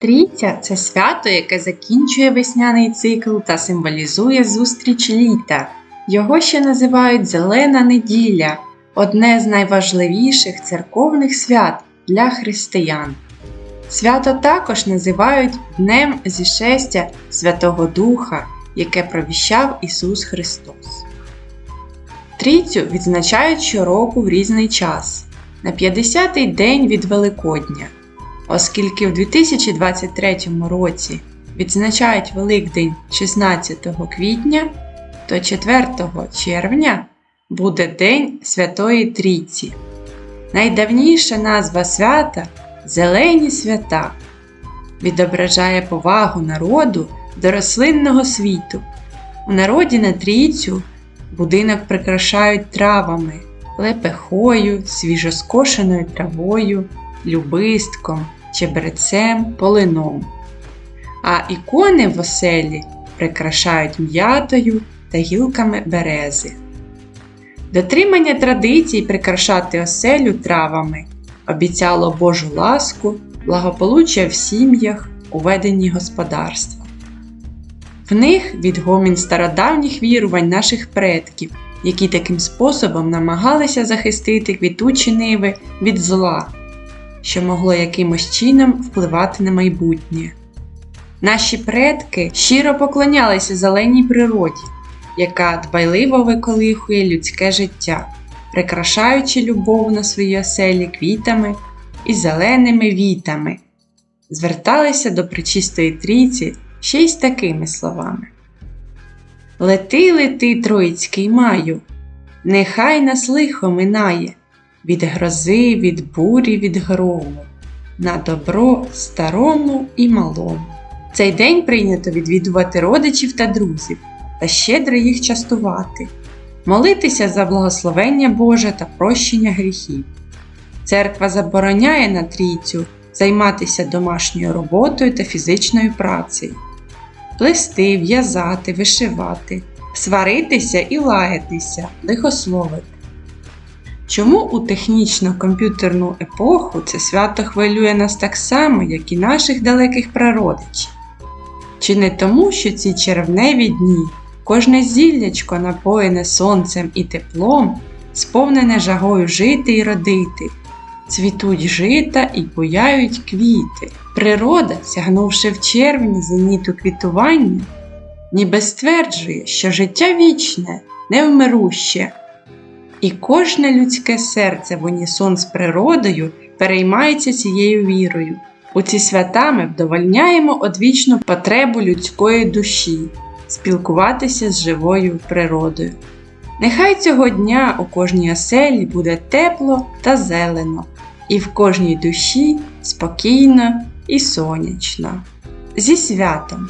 Трійця це свято, яке закінчує весняний цикл та символізує зустріч літа. Його ще називають Зелена неділя, одне з найважливіших церковних свят для християн. Свято також називають Днем зішестя Святого Духа, яке провіщав Ісус Христос. Трійцю відзначають щороку в різний час на 50-й день від Великодня. Оскільки в 2023 році відзначають Великдень 16 квітня, то 4 червня буде День Святої Трійці. Найдавніша назва свята Зелені свята відображає повагу народу до рослинного світу. У народі на трійцю будинок прикрашають травами, лепехою, свіжоскошеною травою, любистком, чебрецем, полином. А ікони в оселі прикрашають м'ятою та гілками берези. Дотримання традицій прикрашати оселю травами обіцяло Божу ласку, благополуччя в сім'ях, у господарства. В них відгомін стародавніх вірувань наших предків, які таким способом намагалися захистити квітучі ниви від зла, що могло якимось чином впливати на майбутнє. Наші предки щиро поклонялися зеленій природі, яка дбайливо виколихує людське життя, прикрашаючи любов на свої оселі квітами і зеленими вітами, зверталися до Пречистої Трійці ще й з такими словами: Лети, лети, Троїцький маю, нехай нас лихо минає від грози, від бурі, від грому, на добро старому і малому. Цей день прийнято відвідувати родичів та друзів та щедро їх частувати, молитися за благословення Боже та прощення гріхів. Церква забороняє на трійцю займатися домашньою роботою та фізичною працею, плести, в'язати, вишивати, сваритися і лаятися, лихословити. Чому у технічно-комп'ютерну епоху це свято хвилює нас так само, як і наших далеких прародичів? Чи не тому, що ці червневі дні кожне зіллячко напоєне сонцем і теплом, сповнене жагою жити і родити, цвітуть жита і буяють квіти. Природа, сягнувши в червні зеніту квітування, ніби стверджує, що життя вічне, невмируще, і кожне людське серце в унісон з природою переймається цією вірою. У ці свята ми вдовольняємо одвічну потребу людської душі спілкуватися з живою природою. Нехай цього дня у кожній оселі буде тепло та зелено, і в кожній душі спокійно і сонячно. Зі святом!